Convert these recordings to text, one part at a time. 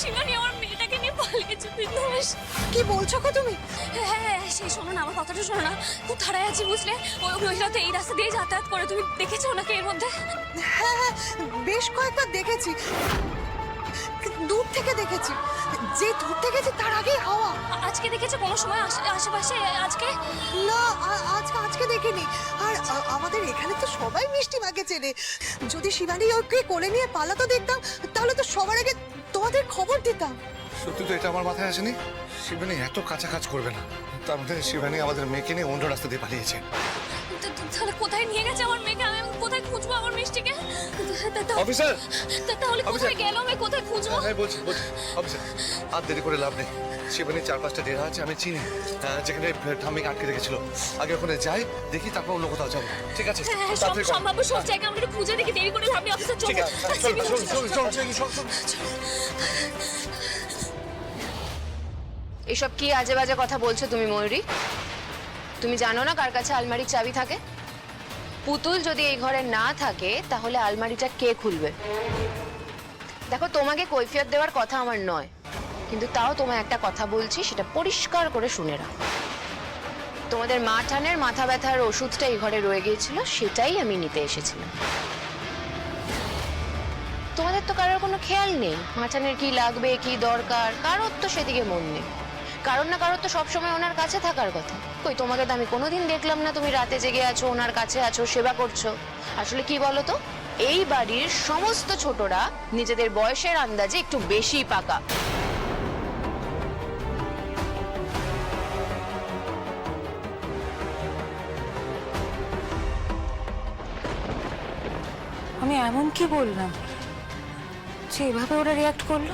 শিবানী আমার মেয়েটাকে নিয়ে পালিয়েছে বিঘ্নেশ কি বলছো গো তুমি? হ্যাঁ হ্যাঁ সেই শোনো না আমার কথাটা শোনো না। খুব তাড়ায় আছি বুঝলে? ওই মহিলা তো এই রাস্তা দিয়ে যাতায়াত করে তুমি দেখেছ ওনাকে এর মধ্যে? হ্যাঁ হ্যাঁ বেশ কয়েকবার দেখেছি। দূর থেকে দেখেছি। যে দূর দেখেছি তার আগেই হাওয়া। আজকে দেখেছ কোনো সময় আশে- আশেপাশে আজকে? না আজকে আজকে দেখিনি। আর আমাদের এখানে তো সবাই মিষ্টি মাকে চেনে। যদি শিবানী ওকে কোলে নিয়ে পালাতো দেখতাম তাহলে তো সবার আগে তোমাদের খবর দিতাম। সত্যি তো এটা আমার মাথায় আসেনি। শিবানী এত কাঁচা কাজ করবে না। তার মধ্যে শিবানী আমাদের মেয়েকে নিয়ে অন্য রাস্তা দিয়ে পালিয়েছে। তাহলে কোথায় নিয়ে গেছে আমার মেয়েকে? আমি কোথায় খুঁজবো আমার মিষ্টিকে? অফিসার! তাহলে কোথায়। গেল? আমি কোথায় খুঁজবো? হ্যাঁ বলছি বলছি। অফিসার আর দেরি করে লাভ নেই। শিবানীর চার পাঁচটা ডেরা আছে আমি চিনি। যেখানে ঠাম্মিকে আটকে রেখেছিল। আগে ওখানে যাই দেখি তারপর অন্য কোথাও যাব। ঠিক আছে? হ্যাঁ হ্যাঁ। সম্ভাব্য সব জায়গা আমরা খুঁজে দেখি দেরি করে লাভ নেই অফিসার চলো। আছে চল, চল, চল, চল, চল, চল, চল। এসব কি আজে বাজে কথা বলছো তুমি ময়ূরী? তুমি জানো না কার কাছে আলমারির চাবি থাকে? পুতুল যদি এই ঘরে না থাকে, তাহলে আলমারিটা কে খুলবে? দেখো, তোমাকে কৈফিয়ত দেওয়ার কথা আমার নয়, কিন্তু তাও তোমায় একটা কথা বলছি, সেটা পরিষ্কার করে শুনে রাখো। তোমাদের মা ঠানের মাথা ব্যথার ওষুধটা এই ঘরে রয়ে গিয়েছিল, সেটাই আমি নিতে এসেছিলাম। তোমাদের তো কারোর কোনো খেয়াল নেই মাঠানের কি লাগবে, কি দরকার, কারোর তো সেদিকে মন নেই। কারণ না কারোর তো সবসময় ওনার কাছে থাকার কথা। কই, তোমাকে তো আমি কোনোদিন দেখলাম না তুমি রাতে জেগে আছো, ওনার কাছে আছো, সেবা করছ। আসলে কি বলো তো এই বাড়ির সমস্ত ছোটরা নিজেদের বয়সের আন্দাজে একটু বেশি পাকা। আমি এমন কি বললাম যে এভাবে ওরা রিয়াক্ট করল?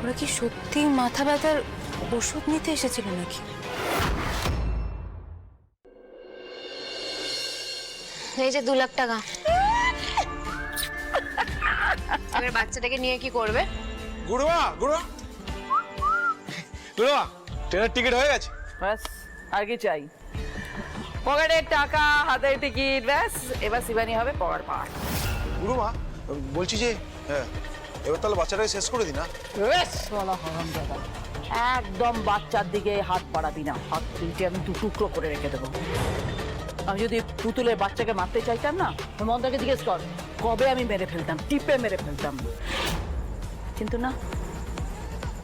ওরা কি সত্যি মাথা ব্যথার ওষুধ নিতে এসেছিল নাকি? এই যে দু লাখ টাকা। এবার বাচ্চাটাকে নিয়ে কি করবে? গুরুমা গুরুমা। গুরুমা ট্রেনের টিকিট হয়ে গেছে। ব্যাস আর কি চাই? টাকা হাতের টিকিট ব্যাস এবার শিবানী হবে পড়ার পার গুরুমা বলছি যে হ্যাঁ। এবার তাহলে বাচ্চাটাকে শেষ করে দিই না? দাদা একদম বাচ্চার দিকে হাত বাড়াবি না। হাত তিনটে আমি দু টুকরো করে রেখে দেবো। আমি যদি পুতুলের বাচ্চাকে মারতে চাইতাম না মন্দাকে জিজ্ঞেস কর, কবে আমি মেরে ফেলতাম, টিপে মেরে ফেলতাম। কিন্তু না,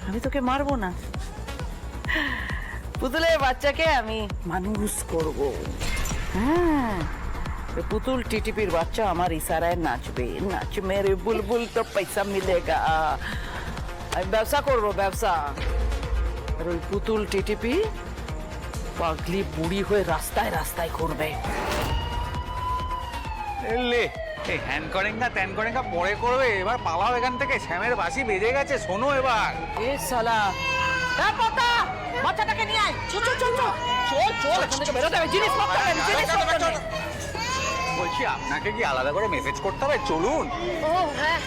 আমি তোকে মারবো না। পুতুলের বাচ্চাকে আমি মানুষ করব। হ্যাঁ। পুতুল টিটিপির বাচ্চা আমার ইশারায় নাচবে নাচ মেরে বুলবুল তো পয়সা মিলেগা আমি ব্যবসা করব ব্যবসা আর ওই পুতুল টিটিপি পাগলি বুড়ি হয়ে রাস্তায় রাস্তায় ঘুরবে লে এই হ্যান করেন না ত্যান করেন না পরে করবে এবার পালাও এখান থেকে শ্যামের বাসি বেজে গেছে শোনো এবার এ পোতা, বাচ্চাটাকে নিয়ে আয় চল চল চল চল চল এখান থেকে বেরোতে হবে জিনিসপত্র নেই, জিনিসপত্র নেই। বলছি আপনাকে কি আলাদা করে মেসেজ করতে হবে? চলুন। ও হ্যাঁ।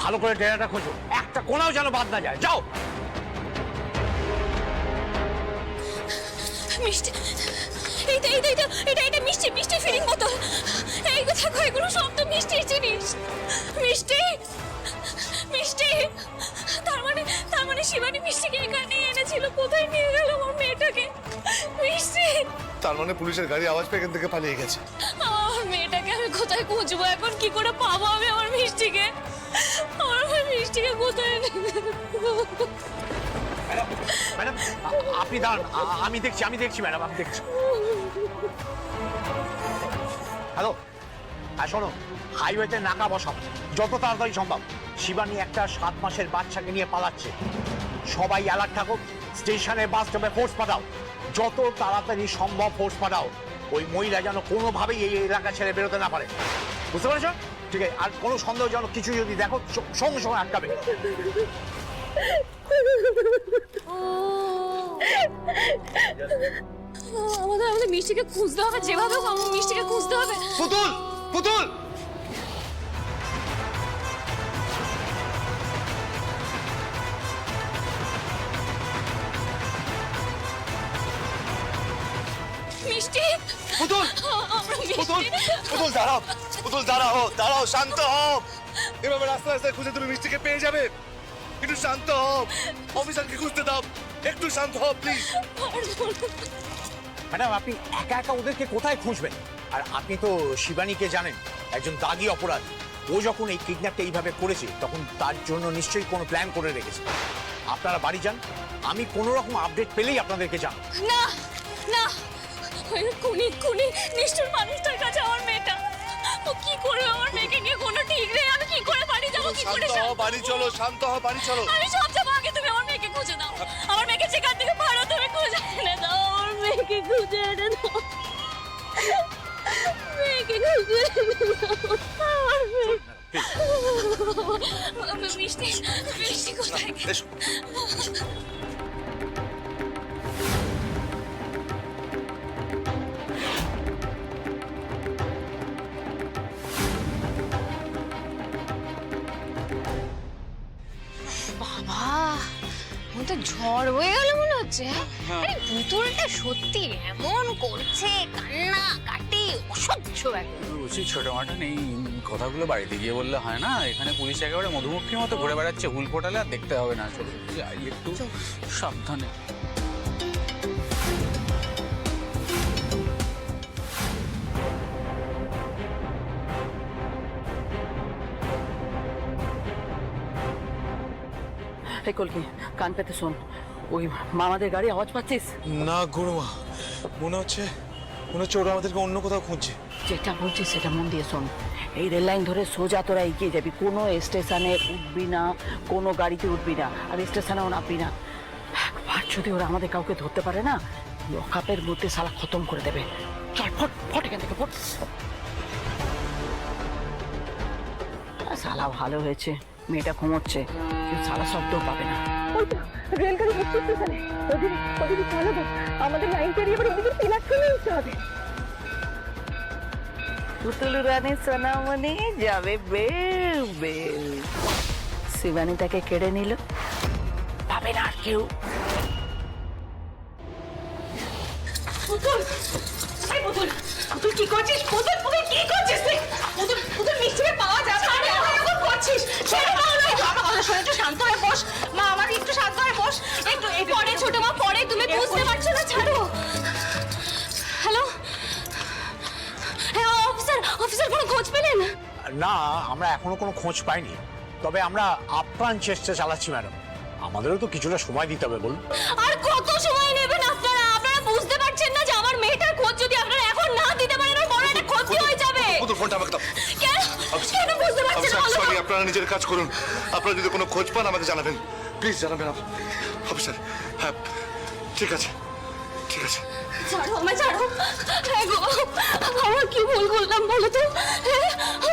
ভালো করে ডেরাটা খোঁজো। একটা কোনাও যেন বাদ না যায়। যাও। মিষ্টি। এইটা এইটা এইটা এটা এটা মিষ্টি মিষ্টি ফিলিং বোতল। এই কথা এগুলো সব তো মিষ্টির জিনিস। মিষ্টি মিষ্টি। তার মানে তার মানে শিবানী মিষ্টিকে এখানে এনেছিল কোথায় নিয়ে গেল আমার মেয়েটাকে? মিষ্টি। তার মানে পুলিশের গাড়ি আওয়াজ পেয়ে এখান থেকে পালিয়ে গেছে। আমার মেয়েটাকে আমি কোথায় খুঁজবো? এখন কি করে পাবো আমি আমার মিষ্টিকে? আমার আমার মিষ্টিকে কোথায় ম্যাডাম, আপনি দাঁড়ান আমি দেখছি আমি দেখছি, ম্যাডাম, আমি দেখছি। হ্যালো হ্যাঁ শোনো, হাইওয়েতে নাকা বসাও, যত তাড়াতাড়ি সম্ভব। শিবানী একটা সাত মাসের বাচ্চাকে নিয়ে পালাচ্ছে। সবাই অ্যালার্ট থাকো স্টেশনে বাস স্টপে ফোর্স পাঠাও। যত তাড়াতাড়ি সম্ভব ফোর্স পাঠাও। ওই মহিলা যেন কোনোভাবেই এই এলাকা ছেড়ে বেরোতে না পারে। বুঝতে পেরেছ? ঠিক আছে, আর কোনো সন্দেহজনক কিছু যদি দেখো সঙ্গে সঙ্গে আটকাবে। আমাদের আমাদের মিষ্টিকে খুঁজতে হবে যেভাবে হোক আমার মিষ্টিকে খুঁজতে হবে। পুতুল পুতুল! মিষ্টি? পুতুল পুতুল পুতুল দাঁড়াও পুতুল দাঁড়াও দাঁড়াও শান্ত হও। এভাবে রাস্তায় রাস্তায় খুঁজে তুমি মিষ্টিকে পেয়ে যাবে। একটু শান্ত হও। অফিসারকে খুঁজতে দাও। একটু শান্ত হও প্লিজ ম্যাডাম আপনি একা একা ওদেরকে কোথায় খুঁজবেন? আর আপনি তো শিবানীকে জানেন একজন দাগি অপরাধ। ও যখন এই কিডন্যাপটা এইভাবে করেছে তখন তার জন্য নিশ্চয়ই কোনো প্ল্যান করে রেখেছে। আপনারা বাড়ি যান। আমি কোনো রকম আপডেট পেলেই আপনাদেরকে জানাব। না না। খুনি খুনি নিষ্ঠুর মানুষটার কাছে আমার মেয়েটা। ও কি করবে আমার মেয়েকে নিয়ে কোনো ঠিক নেই? আমি কি করে বাড়ি যাব কি করে শান্ত হও বাড়ি চলো শান্ত হও বাড়ি চলো। আমি সব যাব আগে তুমি আমার মেয়েকে খুঁজে দাও। আমার মেয়েকে যেখান থেকে পারো তুমি খুঁজে এনে দাও। আমার মেয়েকে খুঁজে এনে দাও। মেয়েকে খুঁজে এনে দাও। আমার মেয়ে- মিষ্টি মিষ্টি কোথায়? ঝড় হয়ে গেল মনে হচ্ছে হ্যাঁ? আরে পুতুলটা সত্যি এমন করছে কান্না কাটি অসহ্য একদম উচিত ছোট মাটা নেই কথাগুলো বাড়িতে গিয়ে বললে হয় না এখানে পুলিশ একেবারে মধুমক্ষীর মতো ঘুরে বেড়াচ্ছে হুল ফোটালে আর দেখতে হবে না চলো একটু সাবধানে। এই কলকি কান পেতে শোন। ওই মামাদের গাড়ি আওয়াজ পাচ্ছিস? না গুরুমা মনে হচ্ছে মনে হচ্ছে ওরা আমাদেরকে অন্য কোথাও খুঁজছে। যেটা বলছিস সেটা মন দিয়ে শোন। এই রেল লাইন ধরে সোজা তোরা এগিয়ে যাবি। কোনো স্টেশনে উঠবি না কোনো গাড়িতে উঠবি না আর স্টেশনেও নামবি না। একবার যদি ওরা আমাদের কাউকে ধরতে পারে না লকআপের মধ্যে সালা খতম করে দেবে। চল ফট ফট এখান থেকে ফট। সালা ভালো হয়েছে। মেয়েটা ঘুমোচ্ছে কেউ শালা শব্দও পাবে না। রেলগাড়ি হচ্ছে স্টেশনে ওদের ওদের চালাবো আমাদের লাইন পেরিয়ে এবার ওদিকে তিলাক্ষণে উঠতে হবে। পুতুল রানী সোনামণি যাবে বেল বেল। শিবানী তাকে কেড়ে নিল। পাবে না আর কেউ। পুতুল এই পুতুল পুতুল কি করছিস? পুতুল পুতুল কি করছিস তুই পুতুল পুতুল মিষ্টিকে পাওয়া যাবে না এরকম করছিস ছেড়ে না। আমার কথা শোনো একটু শান্ত হয়ে বস। মা আমার একটু শান্ত হয়ে বস। একটু পরে ছোট মা পরে তুমি বুঝতে পারছ না ছাড়ো। হ্যালো? হ্যাঁ অফিসার অফিসার কোনো খোঁজ পেলেন? না আমরা এখনও কোনো খোঁজ পাইনি। তবে আমরা আপ্রাণ চেষ্টা চালাচ্ছি ম্যাডাম। আমাদেরও তো কিছুটা সময় দিতে হবে বলুন। আর কত সময় নেবেন আপনারা? আপনারা বুঝতে পারছেন না যে আমার মেয়েটার খোঁজ যদি আপনারা এখন না দিতে পারেন ওর বড় একটা ক্ষতি হয়ে যাবে। ফোনটা আমাকে দাও। কেন? তো? সরি আপনারা নিজের কাজ করুন। আপনারা যদি কোনো খোঁজ পান আমাকে জানাবেন। প্লিজ জানাবেন অফিসার হ্যাঁ ঠিক আছে। ঠিক আছে। ছাড়ো আমায় ছাড়ো। হ্যাঁ গো আমার কি ভুল করলাম বলো তো? হ্যাঁ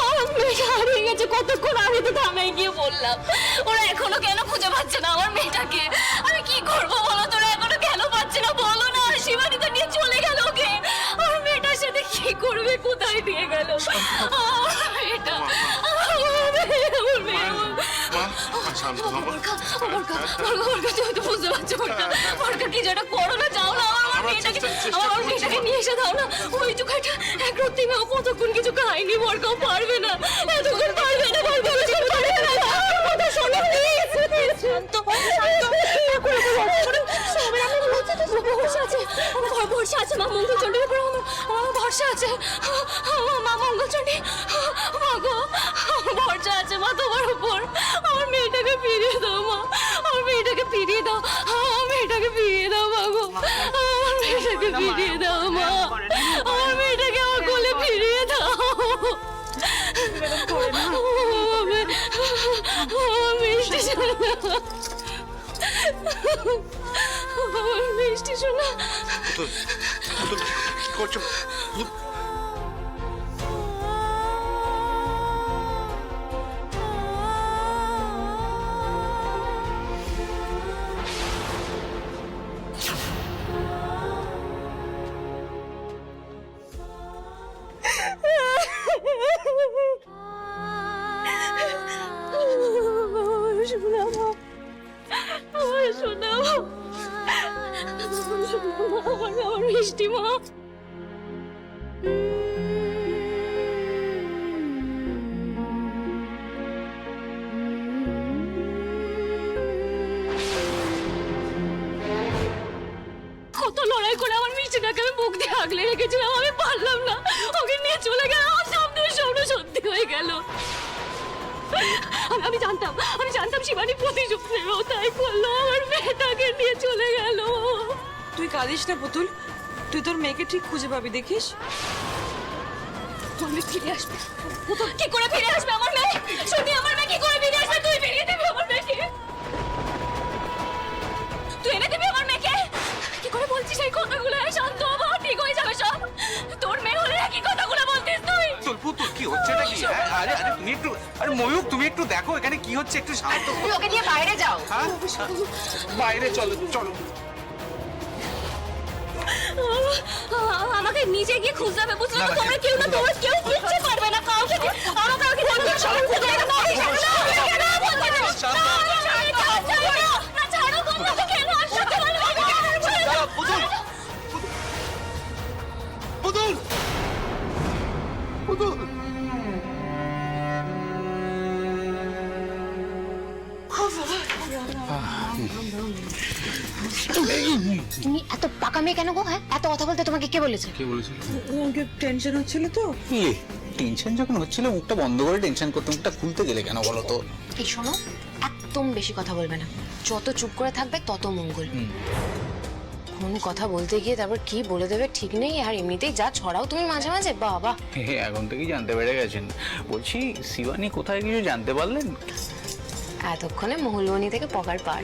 আমার মেয়েটা হারিয়ে গেছে। কতক্ষণ তো থানায় গিয়ে বললাম। ওরা এখনও কেন খুঁজে পাচ্ছে না আমার মেয়েটাকে? আমি কি করব বলো তোরা এখনও কেন পাচ্ছে না? বলো না শিবানী তো নিয়ে চলে গেল ওকে আমার মেয়েটার সাথে কি করবে? কোথায় নিয়ে গেল? শান্ত হও। বরকা, বরকা, বরকা, বরকা, তুমি তো বুঝতে পারছ বরকা। বরকা, কিছু একটা করো না, যাও না, আমার আমরা মেয়েটাকে- আমার মেয়েটাকে নিয়ে এসে দাও না। ওই চোখাটা এক রাত্রি মেয়েও কতক্ষণ কিছু খায়নি, বরকাও পারবে না। এতক্ষণ পারবে না, বরকা, কিছু পারবে না। কথা শোনো, শান্ত হও, শান্ত আমার ভরসা আছে, আমার ভরসা আছে। আমার মা মঙ্গলচণ্ডীর উপর আমার আমার ভরসা আছে। মা- মঙ্গলচণ্ডী, মা গো, আমার ভরসা আছে মা তোমার উপর মিষ্টি শোনা পুতুল কত করে আমার মিষ্টিটাকে আমি বুক দিয়ে আগলে রেখেছিলাম আমি পারলাম না। ওকে নিয়ে চলে গেল আমার স্বপ্ন স্বপ্ন সত্যি হয়ে গেল। আমি জানতাম আমি জানতাম শিবানী প্রতিশোধ নেবে ও তাই করল আমার মেয়েটাকে নিয়ে চলে গেল। তুই কাঁদিস না পুতুল তুই তোর মেয়েকে ঠিক খুঁজে পাবি দেখিস? ফিরে আসবে। কি করে ফিরে আসবে আমার মেয়ে? শুনি আমার মেয়ে কি করে ফিরে আসবে? কি করে এই কথাগুলো শান্ত হব ঠিক হয়ে যাবে সব তোর মেয়ে হলে কি কথাগুলো বলতিস তুই পুতুল পুতুল কি হচ্ছে নাকি হ্যাঁ, আরে আরে তুমি একটু আরে ময়ূক তুমি একটু দেখো এখানে কি হচ্ছে একটু শান্ত হও। তুমি ওকে নিয়ে বাইরে যাও হ্যাঁ বাইরে চলো চলো আ- আমাকে নিজে গিয়ে খুঁজতে হবে বুঝলে না, তো না, তোমরা কেউ না তোমরা কেউ কিচ্ছু পারবে না কাউকে দিয়ে- আমাকে আমাকে বলতে সবাই খুঁজে না না কেন বলতে না ছাড়ো পুতুল পুতুল তুমি এত পাকা মেয়ে কেন গো হ্যাঁ? এত কথা বলতে তোমাকে কে বলেছে? কে বলেছিল ওকে টেনশন হচ্ছিল তো। টেনশন যখন হচ্ছিল মুখটা বন্ধ করে টেনশন করতে মুখটা খুলতে গেলে কেন বলো তো? এই শোনো একদম বেশি কথা বলবে না। যত চুপ করে থাকবে তত মঙ্গল। কোন কথা বলতে গিয়ে তারপর কি বলে দেবে ঠিক নেই আর এমনিতেই যা ছড়াও তুমি মাঝে মাঝে বাবা। এখন থেকেই জানতে পেরে গেছেন। বলছি শিবানী কোথায় কিছু জানতে পারলেন? এতক্ষণে মহুলবনি থেকে পকার পার।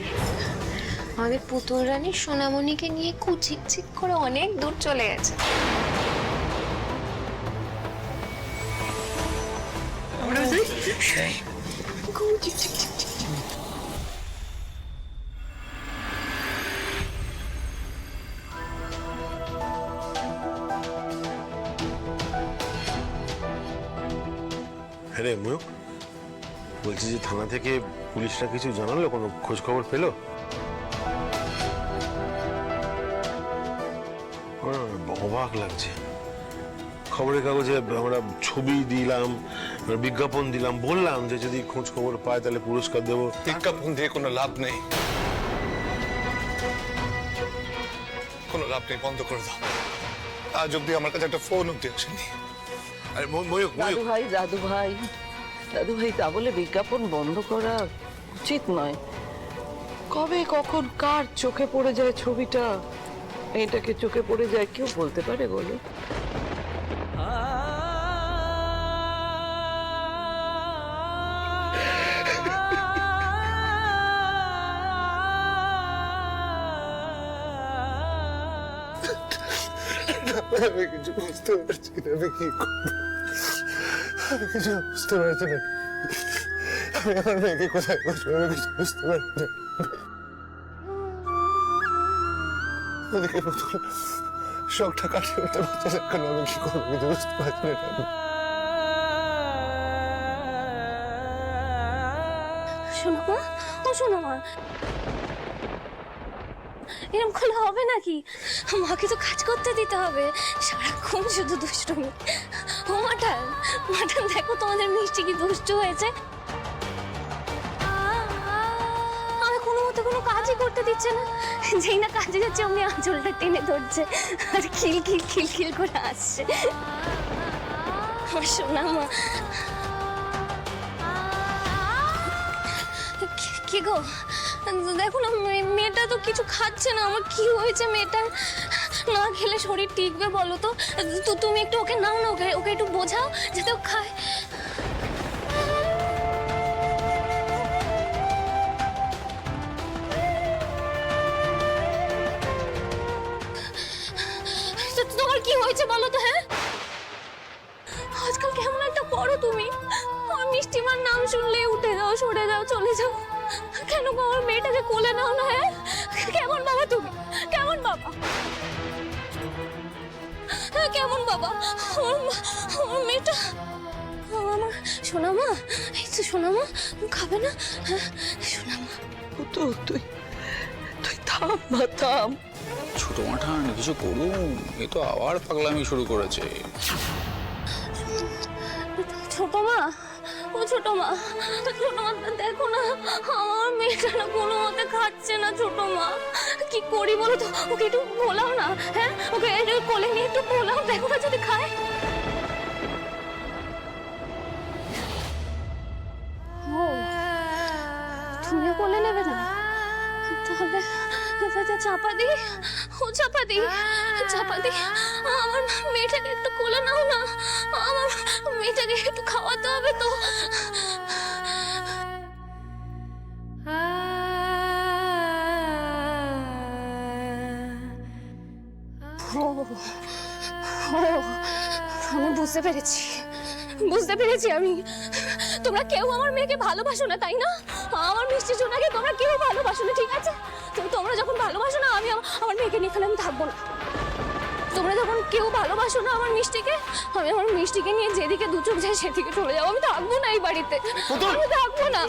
আমাদের পুতুল রানী সোনামণিকে নিয়ে কুচিক চিক করে অনেক দূর চলে গেছে। হ্যাঁ রে ময়ূক বলছি যে থানা থেকে পুলিশরা কিছু জানালো? কোনো খোঁজ খবর পেল অবাক লাগছে। খবরের কাগজে আমরা ছবি দিলাম বিজ্ঞাপন দিলাম, বললাম যে যদি খোঁজ খবর পায় তাহলে পুরস্কার দেবো। বিজ্ঞাপন দিয়ে কোনো লাভ নেই। কোনো লাভ নেই, বন্ধ করে দাও। আজ অব্দি আমার কাছে একটা ফোন অব্দি আসেনি। আরে দাদু ভাই দাদু ভাই দাদু ভাই তা বলে বিজ্ঞাপন বন্ধ করা উচিত নয়। কবে, কখন, কার চোখে পড়ে যায় ছবিটা? এটাকে চোখে পড়ে যায়, কেউ বলতে পারে বলো? বুঝতে পারছি না আমি কি আমি কিছু বুঝতে পারছি না আমি আমার মেয়েকে কোথায় বসবো আমি বুঝতে পারছি না ওদিকে প্রথম শখটা কাটিয়ে উঠতে এখন আমি কি করব কিছু বুঝতে পারছি না শোনো মা ও শোনো মা এরকম করলে হবে নাকি? মাকে তো কাজ করতে দিতে হবে। সারাক্ষণ শুধু দুষ্টুমি। ও মাঠান মাঠান, দেখো তোমাদের মিষ্টি কি দুষ্ট হয়েছে। আমি কোনো মতো কোনো কাজই করতে দিচ্ছে না। যেই না কাজে যাচ্ছে, অমনি আঁচলটা টেনে ধরছে। আর খিল খিল খিল খিল করে আসছে। আমার শোনা মা। কি গো? দেখো না মেয়েটা তো কিছু খাচ্ছে না, আমার কি হয়েছে মেয়েটার না খেলে শরীর টিকবে বলো তো? তুমি একটু ওকে নাও না, ওকে ওকে একটু বোঝাও যাতে ও খায়। তোমার কি হয়েছে বলো তো হ্যাঁ? আজকাল কেমন একটা করো তুমি। মিষ্টিমার নাম শুনলে উঠে যাও, সরে যাও, চলে যাও। কেন গো? আমার মেয়েটাকে কোলে নাও না হ্যাঁ? কেমন বাবা তুমি? কেমন বাবা? হ্যাঁ, কেমন বাবা? আমার মা- আমার মেয়েটা। আমার শোনা মা এই তো শোনা মা খাবে না? হ্যাঁ শোনা মা তো তুই তুই থাম মা থাম। ছোট মাঠান কিছু করুন। এ তো আবার পাগলামি শুরু করেছে। ছোট মা ও ছোট মা ছোট মা, দেখো না, আমার মেয়েটা না কোনো মতে খাচ্ছে না ছোট মা। কি করি বলো তো? ওকে একটু বলাও না হ্যাঁ? ওকে কোলে নিয়ে একটু বলাও দেখো না যদি খায়। তুমিও কোলে নেবে না? তাহলে চাপা দি ও চাপা দি চাপা দি আমার মেয়েটাকে একটু কোলে নাও না। আমার মেয়েটাকে একটু খাওয়াতে হবে তো। আমি বুঝতে পেরেছি। বুঝতে পেরেছি আমি। তোমরা কেউ আমার মেয়েকে ভালোবাসো না, তাই না? আমার মিষ্টি জোনাকে তোমরা কেউ ভালোবাসো না, ঠিক আছে? তোমরা যখন ভালোবাসো না, আমি আমার মেয়েকে নিয়ে এখানে আমি থাকব না। তোমরা যখন কেউ ভালোবাসো না আমার মিষ্টিকে আমি আমার মিষ্টিকে নিয়ে যেদিকে দু চোখ যায় সেদিকে চলে যাব। আমি থাকব না এই বাড়িতে। আমি থাকব না।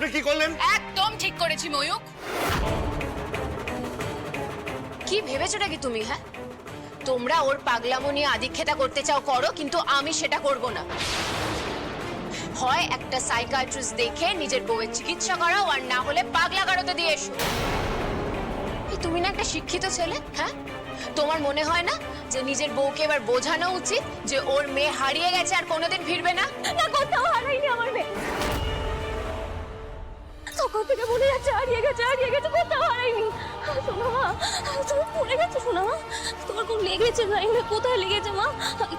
আপনি কি করলেন? একদম ঠিক করেছি ময়ূক। কি ভেবেছো নাকি তুমি হ্যাঁ? তোমরা ওর পাগলামো নিয়ে আদিক্ষেতা করতে চাও করো কিন্তু আমি সেটা করব না। হয় একটা সাইকাট্রিস্ট দেখে নিজের বউয়ের চিকিৎসা করাও আর না হলে পাগলা গারোতে দিয়ে এসো। তুমি না একটা শিক্ষিত ছেলে হ্যাঁ? তোমার মনে হয় না যে নিজের বউকে এবার বোঝানো উচিত যে ওর মেয়ে হারিয়ে গেছে আর কোনোদিন ফিরবে না? না কোথাও হারাইনি আমার মেয়ে। তখন থেকে বলে যাচ্ছে হারিয়ে গেছে হারিয়ে গেছে কোথাও হারাইনি মা তুমি পড়ে গেছো শোনো মা। তোমার কোন লেগেছে লাইনে কোথায় লেগেছে মা।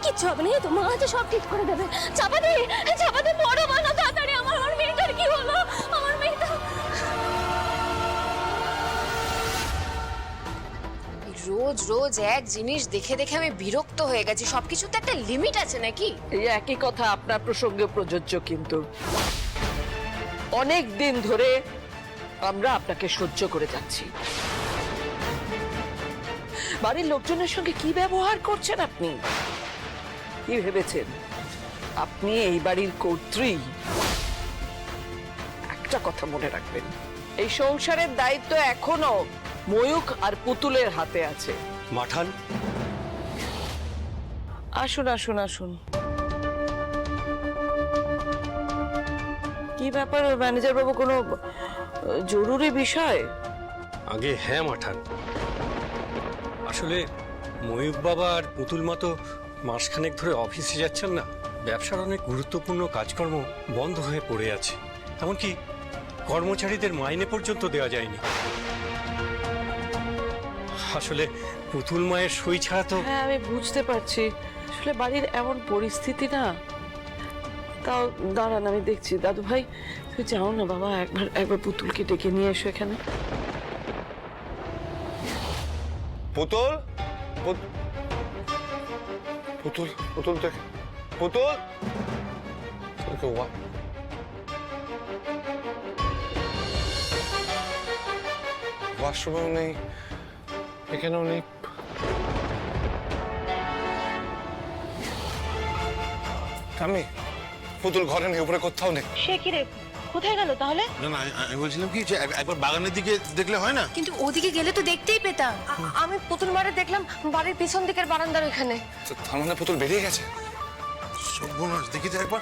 কিচ্ছু হবে না তো মা আছে সব ঠিক করে দেবে। চাপা দে চাপা দে বড় মা না তাড়াতাড়ি আমার আমার মেয়েটার কি হলো? আমার মেয়েটা। রোজ রোজ এক জিনিস দেখে দেখে আমি বিরক্ত হয়ে গেছি। সবকিছুতে একটা লিমিট আছে নাকি? এই একই কথা আপনার প্রসঙ্গে প্রযোজ্য কিন্তু। অনেক দিন ধরে আমরা আপনাকে সহ্য করে যাচ্ছি। বাড়ির লোকজনের সঙ্গে কি ব্যবহার করছেন আপনি? কি ভেবেছেন? আপনি এই বাড়ির কর্ত্রী? একটা কথা মনে রাখবেন। এই সংসারের দায়িত্ব এখনও ময়ূক আর পুতুলের হাতে আছে। মাঠান? আসুন আসুন আসুন। কি ব্যাপার? ম্যানেজার বাবু কোনো জরুরি বিষয়? আগে হ্যাঁ মাঠান। আসলে ময়ূক বাবা আর পুতুল মা তো মাসখানেক ধরে অফিসে যাচ্ছেন না। ব্যবসার অনেক গুরুত্বপূর্ণ কাজকর্ম বন্ধ হয়ে পড়ে আছে। এমনকি কর্মচারীদের মাইনে পর্যন্ত দেওয়া যায়নি। আসলে পুতুল মায়ের সই ছাড়া তো হ্যাঁ আমি বুঝতে পারছি। আসলে বাড়ির এমন পরিস্থিতি না তাও দাঁড়ান, আমি দেখছি। দাদু ভাই, তুমি যাও না বাবা, একবার একবার পুতুলকে ডেকে নিয়ে এসো এখানে। পুতুল? পুতুল পুতুল দেখ। পুতুল? ওয়াশরুমেও নেই, এখানেও নেই। আমি পুতুল ঘরে নেই উপরে কোথাও নেই। সে কি রে? কোথায় গেল তাহলে? না না আমি- আমি বলছিলাম কি যে এক- একবার বাগানের দিকে দেখলে হয় না? কিন্তু ওদিকে গেলে তো দেখতেই পেতাম। আমি পুতুল মারে দেখলাম বাড়ির পিছন দিকের বারান্দার ওখানে তো তার মানে পুতুল বেরিয়ে গেছে? সর্বনাশ দেখি তো একবার।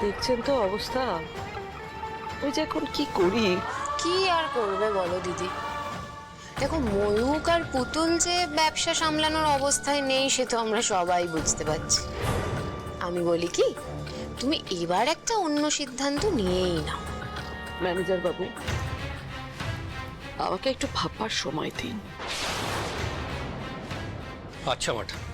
দেখছেন তো অবস্থা? ওই যে এখন কি করি? কি আর করবে বলো দিদি? দেখো ময়ূক আর পুতুল যে ব্যবসা সামলানোর অবস্থায় নেই সে তো আমরা সবাই বুঝতে পারছি। আমি বলি কি তুমি এবার একটা অন্য সিদ্ধান্ত নিয়েই নাও। ম্যানেজার বাবু আমাকে একটু ভাববার সময় দিন। আচ্ছা মাঠান